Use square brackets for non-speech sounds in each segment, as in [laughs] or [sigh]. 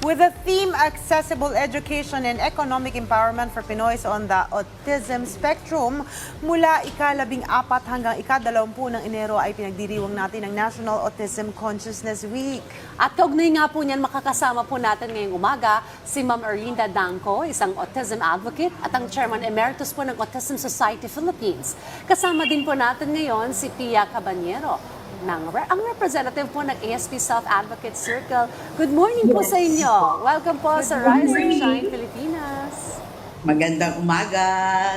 with the theme Accessible Education and Economic Empowerment for Pinoys on the Autism Spectrum. Mula ikalabing apat hanggang ikadalawampu ng Enero ay pinagdiriwang natin ang National Autism Consciousness Week. At kaugnay nga po niyan, makakasama po natin ngayong umaga si Ma'am Erlinda Danco, isang autism advocate at ang Chairman Emeritus po ng Autism Society Philippines. Kasama din po natin ngayon si Pia Cabanyero, ng, ang representative po ng ASP Self Advocate Circle. Good morning po sa inyo. Welcome po sa Rise and Shine Pilipinas. Magandang umaga,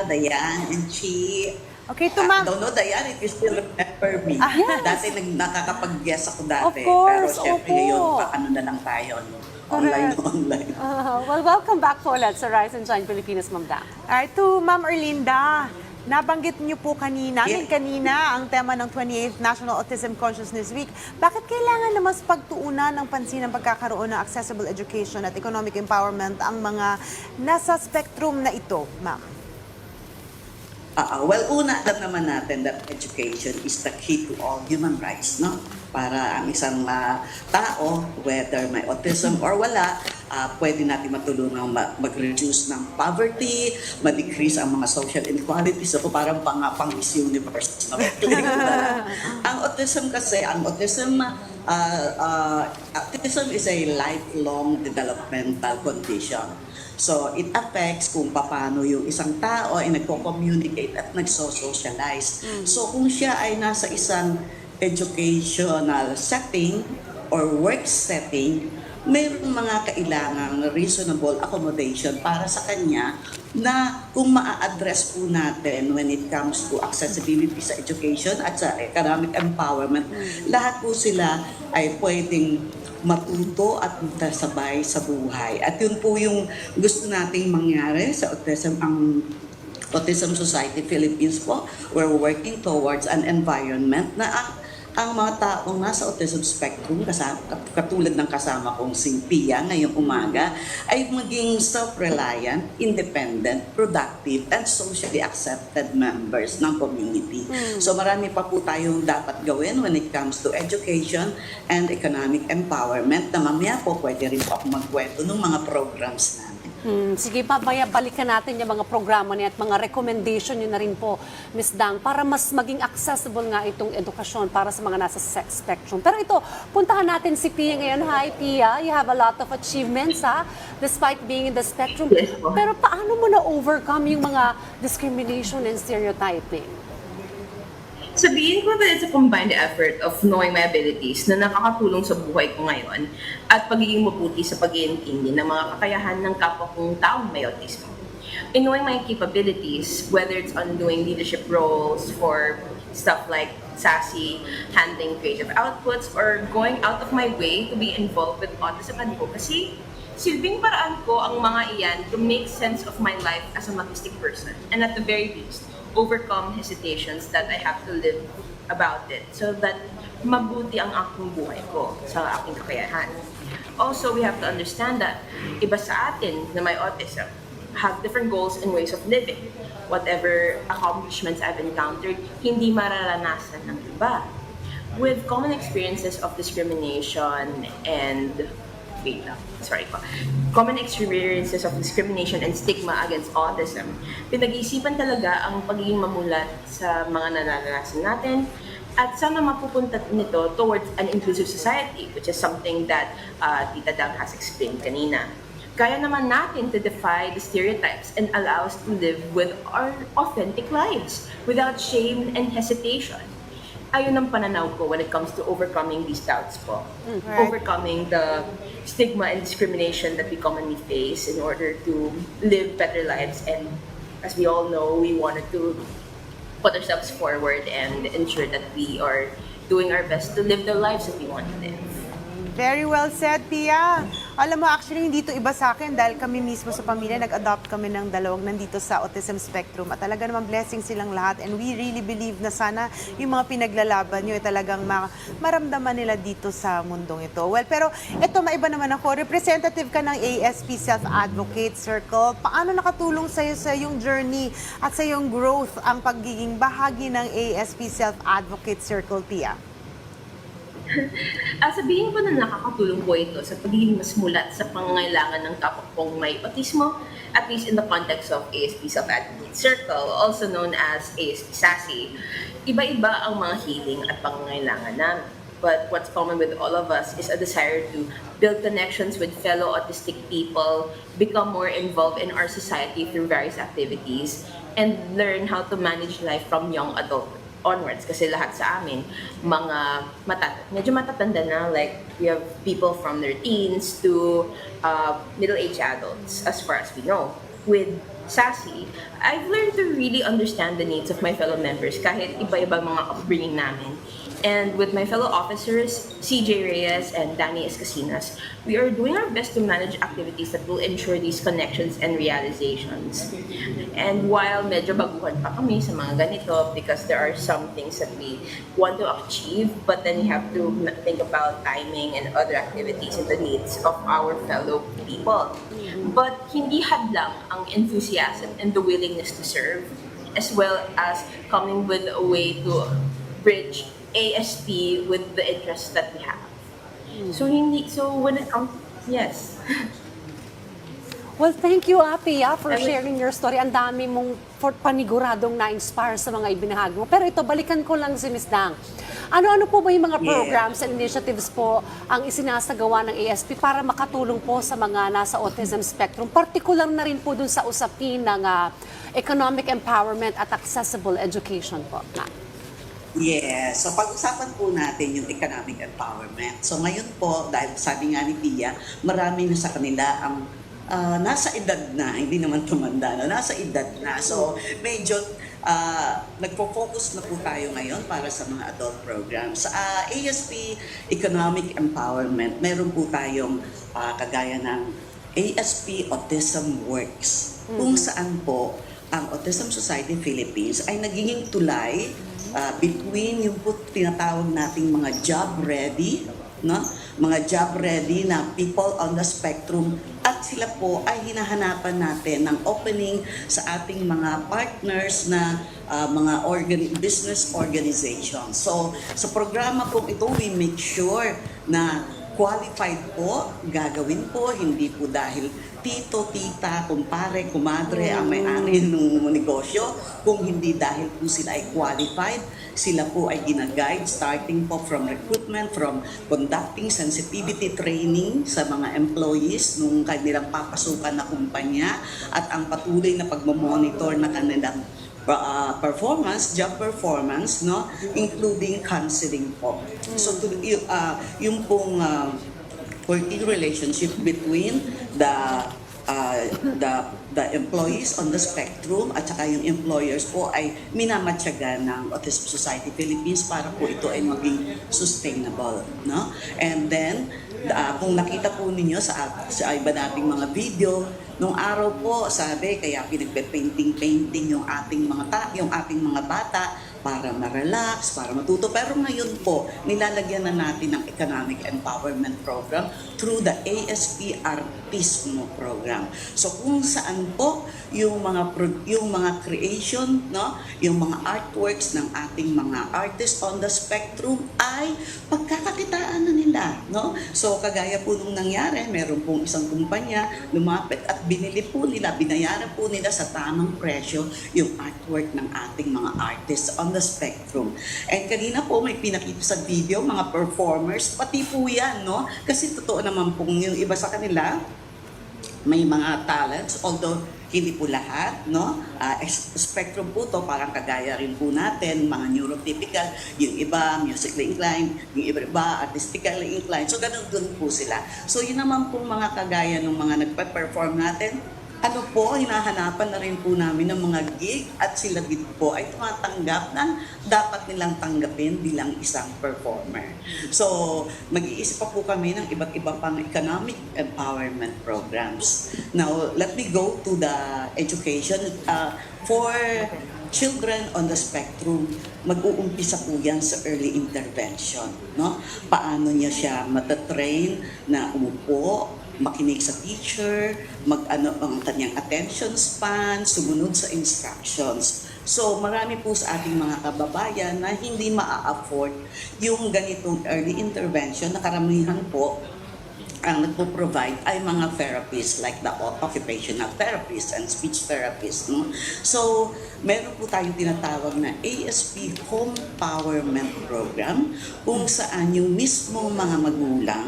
Dayan and Chi. Okay, to Ah, ma'am. don't know, Dayan, if you still remember me. Ah, yes. Dati nag, nakakapag-guest ako dati. Of course, Pero syempre opo. ngayon, pa, ano na lang tayo. no? Online, Correct. online. Uh, well, welcome back po ulit sa Rise and Shine Pilipinas, Ma'am Danco. Alright, to Ma'am Erlinda, nabanggit niyo po kanina, Yeah. yeah. kanina, ang tema ng 28th National Autism Consciousness Week. Bakit kailangan na mas pagtuunan ng pansin ng pagkakaroon ng accessible education at economic empowerment ang mga nasa spectrum na ito, ma'am? Ah, well, una, alam naman natin that education is the key to all human rights, no? Para ang isang ah, tao, whether may autism or wala, ah, pwede natin matulungan ma- mag-reduce ng poverty, ma-decrease ang mga social inequalities. Ako parang pang, pang Miss Universe. No? [laughs] [laughs] ang autism kasi, ang autism, ah, ah, autism is a lifelong developmental condition. So, it affects kung paano yung isang tao ay nagko-communicate at nagso-socialize. So, kung siya ay nasa isang educational setting or work setting, mayroong mga kailangang reasonable accommodation para sa kanya na kung maa-address po natin when it comes to accessibility sa education at sa economic empowerment, lahat po sila ay pwedeng matuto at magkasabay sa buhay. At yun po yung gusto nating mangyari sa autism ang Autism Society Philippines po. We're working towards an environment na ang, mga taong nasa autism spectrum, kasama, katulad ng kasama kong si Pia ngayong umaga, ay maging self-reliant, independent, productive, and socially accepted members ng community. So marami pa po tayong dapat gawin when it comes to education and economic empowerment na mamaya po pwede rin po ako magkwento ng mga programs namin. Hmm, sige, babaya, balikan natin yung mga programa niya at mga recommendation niyo na rin po, Ms. Dang, para mas maging accessible nga itong edukasyon para sa mga nasa sex spectrum. Pero ito, puntahan natin si Pia ngayon. Hi, Pia. You have a lot of achievements, ha? Despite being in the spectrum. Yes. Pero paano mo na-overcome yung mga discrimination and stereotyping? Sabihin ko that it's a combined effort of knowing my abilities na nakakatulong sa buhay ko ngayon at pagiging mabuti sa pag-iintindi ng mga kakayahan ng kapwa kong taong may autism. In knowing my capabilities, whether it's on doing leadership roles for stuff like sassy, handling creative outputs, or going out of my way to be involved with autism advocacy, silbing paraan ko ang mga iyan to make sense of my life as a autistic person and at the very least, overcome hesitations that I have to live about it so that mabuti ang aking buhay ko sa aking kakayahan. Also, we have to understand that iba sa atin na may autism have different goals and ways of living. Whatever accomplishments I've encountered, hindi mararanasan ng iba. With common experiences of discrimination and wait lang, sorry po. Common experiences of discrimination and stigma against autism. Pinag-iisipan talaga ang pagiging mamulat sa mga nararanasan natin at sana mapupunta nito towards an inclusive society, which is something that uh, Tita Dang has explained kanina. Kaya naman natin to defy the stereotypes and allow us to live with our authentic lives without shame and hesitation ayun ang pananaw ko when it comes to overcoming these doubts po. Right. Overcoming the stigma and discrimination that we commonly face in order to live better lives. And as we all know, we wanted to put ourselves forward and ensure that we are doing our best to live the lives that we want to live. Very well said, Pia. Alam mo, actually, hindi to iba sa akin dahil kami mismo sa pamilya, nag-adopt kami ng dalawang nandito sa autism spectrum. At talaga naman blessing silang lahat. And we really believe na sana yung mga pinaglalaban nyo ay talagang ma- maramdaman nila dito sa mundong ito. Well, pero ito, maiba naman ako. Representative ka ng ASP Self-Advocate Circle. Paano nakatulong sa'yo sa yung journey at sa yung growth ang pagiging bahagi ng ASP Self-Advocate Circle, Pia? Ah, sabihin ko na nakakatulong po ito sa pagiging mas mulat sa pangangailangan ng kapwa kong may autismo, at least in the context of ASP Self-Advocate Circle, also known as ASP SASI. Iba-iba ang mga healing at pangangailangan namin. But what's common with all of us is a desire to build connections with fellow autistic people, become more involved in our society through various activities, and learn how to manage life from young adulthood onwards kasi lahat sa amin mga matat medyo matatanda na like we have people from their teens to uh, middle-aged adults as far as we know with SASI, I've learned to really understand the needs of my fellow members kahit iba-iba mga upbringing namin. And with my fellow officers, CJ Reyes and Danny Escasinas, we are doing our best to manage activities that will ensure these connections and realizations. And while medyo baguhan pa kami sa mga ganito because there are some things that we want to achieve, but then we have to think about timing and other activities and the needs of our fellow people. But hindi hadlang ang enthusiasm and the willingness to serve, as well as coming with a way to bridge ASP with the interests that we have. So hindi so when it comes yes. Well, thank you, Api, ah, for sharing your story. Ang dami mong for paniguradong na-inspire sa mga ibinahagi mo. Pero ito, balikan ko lang si Ms. Dang. Ano-ano po ba yung mga programs and initiatives po ang isinasagawa ng ASP para makatulong po sa mga nasa autism spectrum? Partikular na rin po dun sa usapin ng ah, economic empowerment at accessible education po. Na. Yes. So pag-usapan po natin yung economic empowerment. So ngayon po, dahil sabi nga ni Pia, marami na sa kanila ang ah, nasa edad na, hindi naman tumanda na, nasa edad na. So medyo ah, nagpo-focus na po tayo ngayon para sa mga adult programs. Sa ah, ASP Economic Empowerment, meron po tayong ah, kagaya ng ASP Autism Works, kung saan po ang Autism Society Philippines ay nagiging tulay uh, between yung po tinatawag nating mga job ready, no? Mga job ready na people on the spectrum at sila po ay hinahanapan natin ng opening sa ating mga partners na uh, mga organ- business organizations. So, sa programa po ito, we make sure na qualified po, gagawin po, hindi po dahil tito, tita, kumpare, kumadre ang may-ari ng negosyo, kung hindi dahil po sila ay qualified, sila po ay ginaguide starting po from recruitment, from conducting sensitivity training sa mga employees nung kanilang papasukan na kumpanya at ang patuloy na pagmamonitor na kanilang uh, performance, job performance, no, including counseling po. So to, uh, yung pong uh, working relationship between the uh, the the employees on the spectrum at saka yung employers po ay minamatyaga ng Autism Society Philippines para po ito ay maging sustainable, no? And then uh, kung nakita po ninyo sa sa iba nating mga video, nung araw po sabi kaya pinagpe-painting-painting yung ating mga ta, yung ating mga bata para ma-relax, para matuto. Pero ngayon po, nilalagyan na natin ng Economic Empowerment Program through the ASP Artismo Program. So kung saan po yung mga yung mga creation, no, yung mga artworks ng ating mga artists on the spectrum ay pagkakakitaan na nila, no? So kagaya po nung nangyari, meron pong isang kumpanya lumapit at binili po nila, binayaran po nila sa tamang presyo yung artwork ng ating mga artists on the spectrum. And kanina po may pinakita sa video, mga performers, pati po yan, no? Kasi totoo naman pong yung iba sa kanila, may mga talents, although hindi po lahat, no? Ex- spectrum po to, parang kagaya rin po natin, mga neurotypical, yung iba musically inclined, yung iba, iba artistically inclined. So, ganun dun po sila. So, yun naman po mga kagaya ng mga nagpe-perform natin, ano po, hinahanapan na rin po namin ng mga gig at sila din po ay tumatanggap ng dapat nilang tanggapin bilang isang performer. So, mag-iisip pa po kami ng iba't iba pang economic empowerment programs. Now, let me go to the education. Uh, for children on the spectrum, mag-uumpisa po yan sa early intervention. No? Paano niya siya matatrain na umupo, makinig sa teacher, mag ano ang kanyang attention span, sumunod sa instructions. So marami po sa ating mga kababayan na hindi maa-afford yung ganitong early intervention na karamihan po ang nagpo-provide ay mga therapists like the occupational therapist and speech therapist. No? So, meron po tayong tinatawag na ASP Home Empowerment Program kung saan yung mismong mga magulang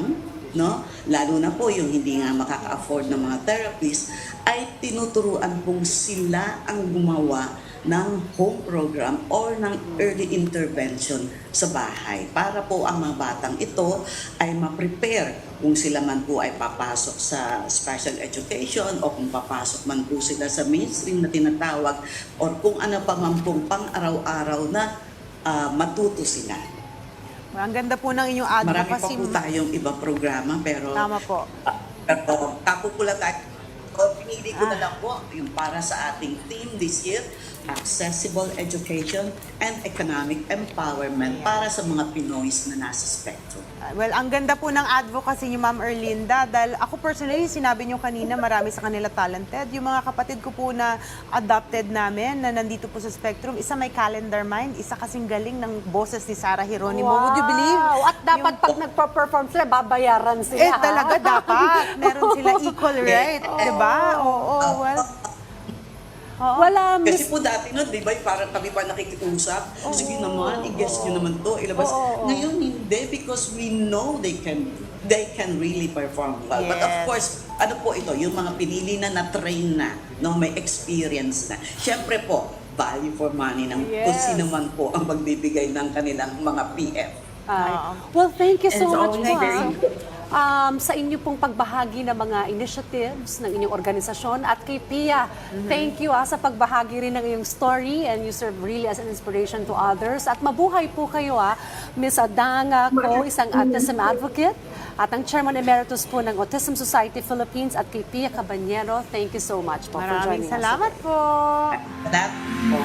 no? Lalo na po yung hindi nga makaka-afford ng mga therapist ay tinuturuan pong sila ang gumawa ng home program or ng early intervention sa bahay para po ang mga batang ito ay ma-prepare kung sila man po ay papasok sa special education o kung papasok man po sila sa mainstream na tinatawag or kung ano pa man pong pang-araw-araw na ah, matuto sila. Ang ganda po ng inyong Marami pa advocacy. po tayong ibang programa pero Tama po. Ah, pero tapo ko lang tayo. O, pinili ko na Ah. lang po yung para sa ating theme this year, accessible education and economic empowerment para sa mga Pinoys na nasa spectrum. Well, ang ganda po ng advocacy ni Ma'am Erlinda dahil ako personally, sinabi niyo kanina, marami sa kanila talented. Yung mga kapatid ko po na adopted namin, na nandito po sa Spectrum, isa may calendar mind, isa kasing galing ng boses ni Sarah Hieronimo. Would you believe? At dapat Yung- pag nagpa-perform sila, babayaran sila. Eh, ha? talaga dapat. Meron sila equal [laughs] right. Di ba? Oo, well. Oo. Wala, Kasi miss. po dati no, di ba, parang kami pa nakikiusap, sige naman, i-guess nyo naman to, ilabas. Ngayon hindi, because we know they can they can really perform well. But of Yes. course, ano po ito, yung mga pinili na na-train na, no, may experience na. Siyempre po, value for money ng kung Yes. sino man po ang magbibigay ng kanilang mga PF. Ay. Oo. Well, thank you And so it's much always po. Um, sa inyo pong pagbahagi ng mga initiatives ng inyong organisasyon at kay Pia, thank you ah, sa pagbahagi rin ng iyong story and you serve really as an inspiration to others. At mabuhay po kayo ah, Miss Adanga ko, isang autism advocate at ang Chairman Emeritus po ng Autism Society Philippines at kay Pia Cabanyero, thank you so much po for Maraming joining us. salamat po. That po.